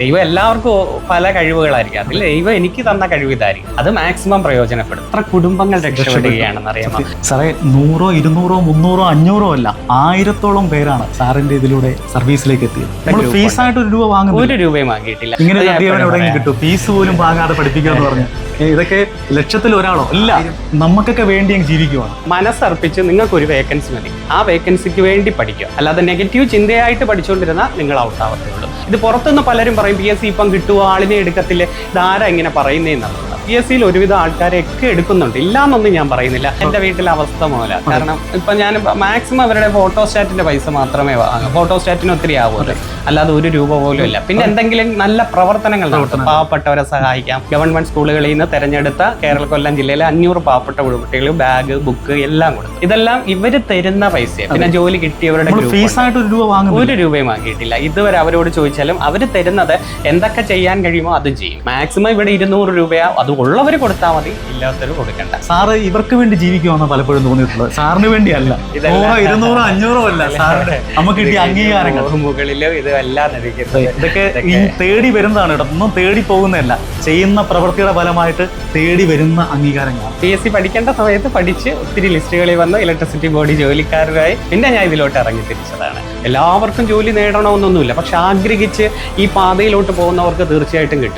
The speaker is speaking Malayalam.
ദൈവം എല്ലാവർക്കും പല കഴിവുകളായിരിക്കും. അതിൽ ദൈവം എനിക്ക് തന്ന കഴിവ് ഇതായിരിക്കും. അത് മാക്സിമം പ്രയോജനപ്പെടും. എത്ര കുടുംബങ്ങൾ രക്ഷപ്പെടുകയാണെന്ന് അറിയാമോ സാറേ നൂറോ ഇരുന്നൂറോ മുന്നൂറോ അഞ്ഞൂറോ അല്ല ആയിരത്തോളം പേരാണ് സാറിന്റെ ഇതിലൂടെ സർവീസിലേക്ക് എത്തിയത്. ഫീസായിട്ട് ഒരു രൂപ വാങ്ങുന്നു ഒരു രൂപയും വാങ്ങിയിട്ടില്ല. ഇങ്ങനെ കിട്ടും. ഫീസ് പോലും വാങ്ങാതെ പഠിപ്പിക്കാന്ന് പറഞ്ഞു. ഇതൊക്കെ ലക്ഷത്തിൽ ഒരാളോ അല്ല നമുക്കൊക്കെ വേണ്ടി അങ്ങ് ജീവിക്കുവാണ്. മനസ്സർപ്പിച്ച് നിങ്ങൾക്ക് ഒരു വേക്കൻസി മതി. ആ വേക്കൻസിക്ക് വേണ്ടി പഠിക്കുക. അല്ലാതെ നെഗറ്റീവ് ചിന്തയായിട്ട് പഠിച്ചുകൊണ്ടിരുന്ന നിങ്ങൾ ഔട്ട് ആവത്തേ ഉള്ളൂ ഇത് പുറത്തുനിന്ന് പലരും പറയും പി എസ് സി ഇപ്പം കിട്ടുമോ ആളിനെ എടുക്കത്തില്ല? ധാര ഇങ്ങനെ പറയുന്നതെന്നുള്ളത് പി എസ് സിയിൽ ഒരുവിധം ആൾക്കാരെയൊക്കെ എടുക്കുന്നുണ്ട്. ഇല്ലാന്നൊന്നും ഞാൻ പറയുന്നില്ല. എന്റെ വീട്ടിലെ അവസ്ഥ മൂല കാരണം ഇപ്പം ഞാൻ മാക്സിമം അവരുടെ ഫോട്ടോസ്റ്റാറ്റിന്റെ പൈസ മാത്രമേ വാങ്ങൂ ഫോട്ടോസ്റ്റാറ്റിന് ഒത്തിരി ആവുമല്ലോ അല്ലാതെ ഒരു രൂപ പോലും ഇല്ല. പിന്നെ എന്തെങ്കിലും നല്ല പ്രവർത്തനങ്ങൾ നടത്തും. പാവപ്പെട്ടവരെ സഹായിക്കാം. ഗവൺമെന്റ് സ്കൂളുകളിൽ നിന്ന് തെരഞ്ഞെടുത്ത കേരള കൊല്ലം ജില്ലയിലെ അഞ്ഞൂറ് പാവപ്പെട്ട കുട്ടികൾ ബാഗ് ബുക്ക് എല്ലാം കൊടുക്കും. ഇതെല്ലാം ഇവർ തരുന്ന പൈസ പിന്നെ ജോലി കിട്ടിയവരുടെ. ഒരു രൂപയും വാങ്ങിയിട്ടില്ല. ഇതുവരെ അവരോട് ചോദിച്ചാലും അവർ തരുന്നത് എന്തൊക്കെ ചെയ്യാൻ കഴിയുമോ അത് ചെയ്യും. മാക്സിമം ഇവിടെ ഇരുന്നൂറ് രൂപയാ. അത് ഉള്ളവർ കൊടുത്താൽ മതി. ഇല്ലാത്തവർ കൊടുക്കണ്ട. സാറ് ഇവർക്ക് വേണ്ടി ജീവിക്കുമെന്ന് പലപ്പോഴും തോന്നിയിട്ടുള്ളത്? സാറിന് വേണ്ടിയല്ല. ഇരുന്നൂറോ അഞ്ഞൂറോ അല്ല. സാറിന്റെ നമുക്ക് കിട്ടിയ അംഗീകാരങ്ങൾ. മുകളിലും ലഭിക്കുന്നത് ഇതൊക്കെ ഈ തേടി വരുന്നതാണ് കേട്ടോ. ഒന്നും തേടി പോകുന്നതല്ല. ചെയ്യുന്ന പ്രവൃത്തിയുടെ ഫലമായിട്ട് തേടി വരുന്ന അംഗീകാരങ്ങളാണ്. പി എസ് സി പഠിക്കേണ്ട സമയത്ത് പഠിച്ച് ഒത്തിരി ലിസ്റ്റുകളിൽ വന്ന് ഇലക്ട്രിസിറ്റി ബോർഡ് ജോലിക്കാരായി പിന്നെ ഞാൻ ഇതിലോട്ട് ഇറങ്ങി തിരിച്ചതാണ്. എല്ലാവർക്കും ജോലി നേടണമെന്നൊന്നുമില്ല. പക്ഷെ ആഗ്രഹിച്ച് ഈ പാതയിലോട്ട് പോകുന്നവർക്ക് തീർച്ചയായിട്ടും കിട്ടും.